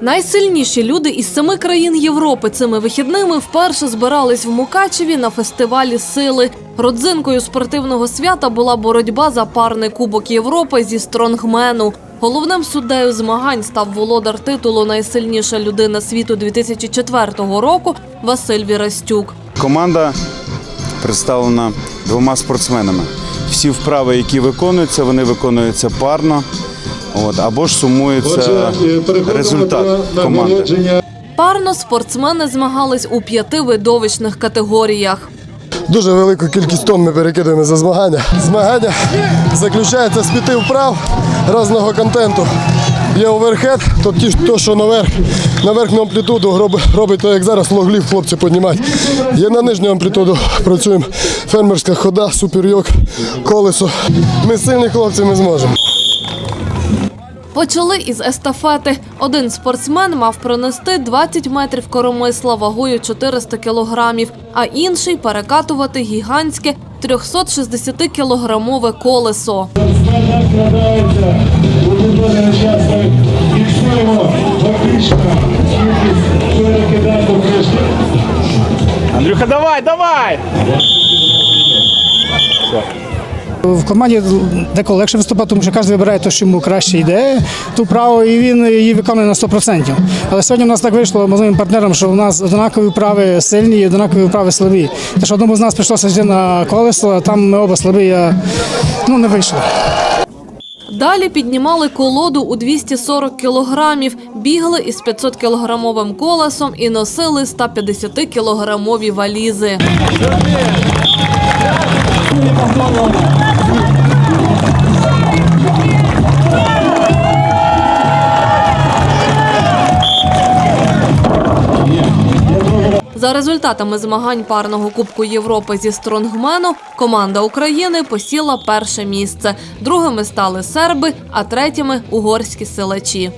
Найсильніші люди із семи країн Європи цими вихідними вперше збирались в Мукачеві на фестивалі сили. Родзинкою спортивного свята була боротьба за парний кубок Європи зі стронгмену. Головним суддею змагань став володар титулу Найсильніша людина світу 2004 року Василь Вірастюк. Команда представлена двома спортсменами. Всі вправи, які виконуються, вони виконуються парно. От, або ж сумується результат команди. Парно спортсмени змагались у п'яти видовищних категоріях. Дуже велику кількість тонн ми перекидаємо за змагання. Змагання заключається з п'яти вправ різного контенту. Є оверхед, то ті, то, що наверх, на верхню амплітуду робить, робить так, як зараз логлів хлопці піднімають. Є на нижню амплітуду, працюємо фермерська хода, суперйок, колесо. Ми сильні хлопці, ми зможемо. Почали із естафети. Один спортсмен мав пронести 20 метрів коромисла вагою 400 кілограмів, а інший перекатувати гігантське 360-кілограмове колесо. Стальна складається у відведений час. Ми фіксуємо фактично кількість перекидань до кришки. Андрюха, давай, давай! В команді деколи легше виступати, тому що кожен вибирає те, що йому краще йде, ту право, і він її виконує на 100%. Але сьогодні в нас так вийшло моїм партнером, що у нас однакові вправи сильні і однакові вправи слабі. Що одному з нас прийшлося йти на колесо, а там ми оба слабі, а, ну не вийшло. Далі піднімали колоду у 240 кілограмів, бігли із 500-кілограмовим колесом і носили 150-кілограмові валізи. За результатами змагань парного Кубку Європи зі стронгмену команда України посіла перше місце. Другими стали серби, а третіми угорські силачі.